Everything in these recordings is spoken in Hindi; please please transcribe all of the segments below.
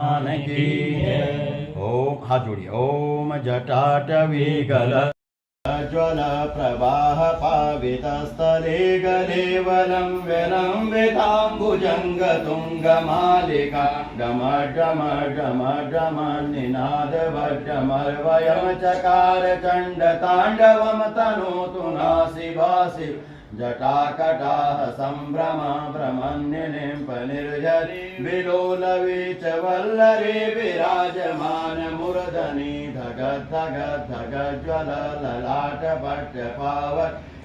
ओम जटाटवे गल प्रवाह जटाटवीगल। ज्वल प्रवाह विलम्विताम्बुजं गतुङ्गमालिकाण्डम जम जम जम निनाथ वमर्वयम चकार चण्डताण्डवम तनोतु नासि नाशिवासि जटाकटाः सम्भ्रमा प्रमणि निर्जरी च वल्लरे विराजमानमुर्दनी धग ज्वल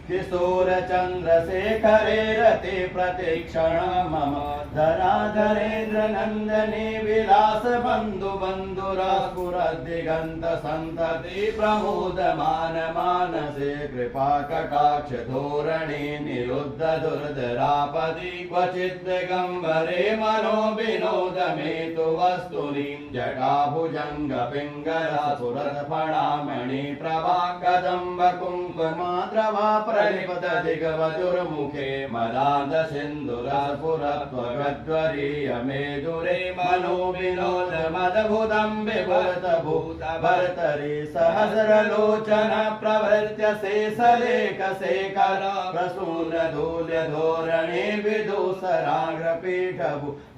धग धग ज्वल ललाट पट्ट पावत् किशोर चन्द्रशेखरे रते प्रतिक्षण मम धराधरेन्द्र नन्दने विलास बन्धु बन्धुरास्फुरद्दिगन्त सन्तति प्रमोदमान मानसे कृपा कटाक्ष धोरणे निरुद्ध दुर्धरापदि क्वचित् दिगम्बरे मनो विनोद मे तु वस्तुनि जटाभुजङ्ग पिङ्गला प्रभा कदम्ब कुङ्कुमाद्रवा प्रलिपत दिगवधुर्मुखे मदान्त सिन्धुरस्फुरत्वगद्वरीय मे दुरे मनो विनोद मदभुतं विभरत भूत भर्तरि सहस्रलोचन प्रवृत्य शेषलेख शेखर प्रसून धूल्य धोरणे विदूसराग्रपीठ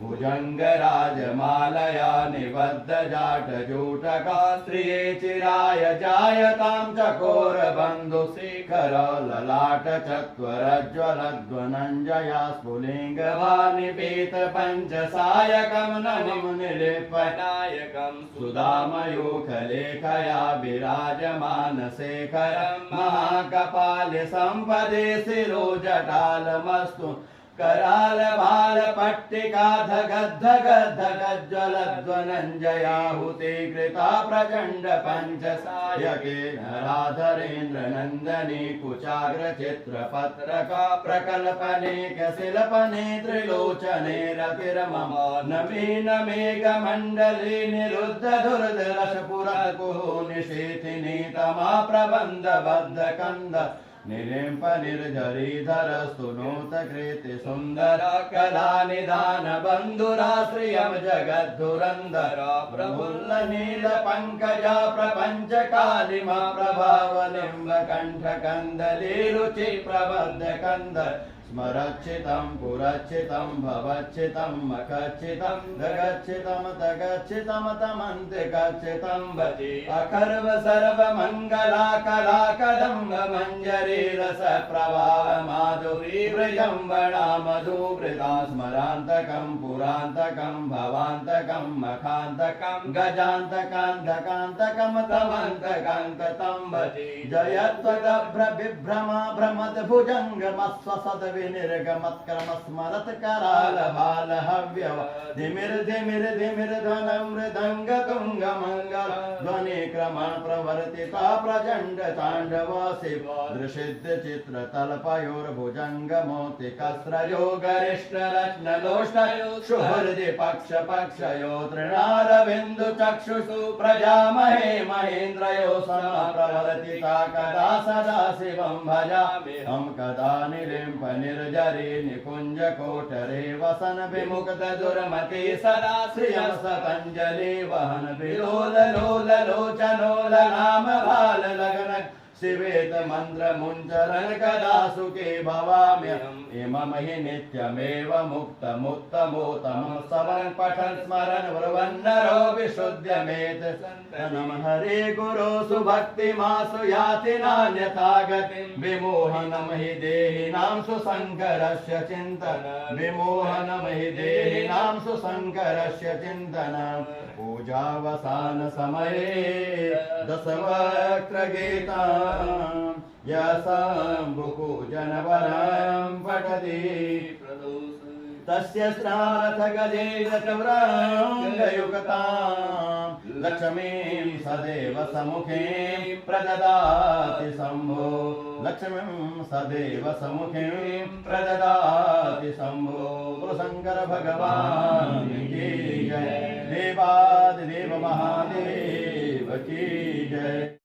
भुजङ्ग राजमालया निबद्ध जाट जूटका स्त्रिये चिराय जायतां चकोर बन्धु लाट चत्वरज्वलध्वनञ्जया स्फुलिङ्गवानिपेत पञ्चसायकम् नेपनायकम् सुधामयोकलेखया विराजमानशेखरम् महाकपालसम्पदेशि लोजटालमस्तु करालभालपट्टिकाधज्वलध्वनञ्जयाहुते कृता प्रचण्ड पञ्चसायकेन साधे राधरेन्द्र नन्दने कुचाग्रचित्रपत्रका प्रकल्पनेकशिलपने त्रिलोचने रतिरम नेकमण्डले निरुद्ध दुर्दलश पुराकुहो निषेथिनीतमा प्रबन्ध बद्ध कन्द निलिम्प निर्झरीधर स्तुनोत कृति सुन्दर कला निधान बन्धुराश्रियं जगद्धुरन्धर प्रफुल्ल नील पङ्कजा प्रपञ्च कालिमा प्रभावलिम्ब कण्ठ कन्दली रुचि प्रबद्ध कन्द स्मरच्छितं, पुरच्छितं, भवच्छितं, मखच्छितं, दगच्छितं, तगच्छितं, तमन्तिकच्छितं भजि। अखर्व सर्वमङ्गला कला कदम्ब मञ्जरी रस प्रवाह माधुरी व्रजम्बणा मधुवृता स्मरान्तकं, पुरान्तकं, भवान्तकं, मखान्तकं गजान्तकान्तकान्तकं तमन्तकान्ततं भजि। जयत्वदभ्र विभ्रमा भुजङ्गमस्वसद विनिर्गमत्क्रम स्मरत कराल बाल हव्यव धिमिर धिमिर धिमिर ध्वन मृदङ्ग तुङ्ग मङ्गल ध्वनि क्रमण प्रवर्तिता प्रचण्ड ताण्डव शिव दृशिद्ध चित्र तल्पयोर्भुजङ्ग मोति कस्रयो गरिष्ठ रत्न लोष्टयो सुहृदि पक्ष पक्षयो तृणारविन्दु चक्षुषु प्रजामहे महेन्द्रयो सम प्रवर्तिता कदा सदा शिवं भजामि। हम कदा निलिम्प निर्जरे निकुञ्ज कोटरे वसन विमुक्त दुर्मति सदा श्रियं सतञ्जलि वहन विलोल लोल लोचनोल नाम बाल लगन शिवेत मन्त्र मुञ्चरन् कदा सुखे भवाम्यहम्। इमं हि नित्यमेव मुक्तमुत्तमोत्तमं स्मरन् पठन् स्मरन् ब्रुवन्नरो विशुद्ध्यमेत नमः हरे गुरो सुभक्तिमासु याति नान्यथा गतिं विमोहनं हि देहिनां सुसङ्करस्य चिन्तन। विमोहनं हि देहिनां सुसङ्करस्य चिन्तन। पूजावसान समये दशवक्त्रगीता यशम्भुपूजनवरं पठति। तस्य स्नारथगजेन्द्रयुक्तां लक्ष्मीं सदैव सम्मुखे प्रददाति शम्भो। लक्ष्मीं सदैव सम्मुखे प्रददाति शम्भो। गुरुशङ्कर भगवान् की जय। देवादिदेव महादेव की जय।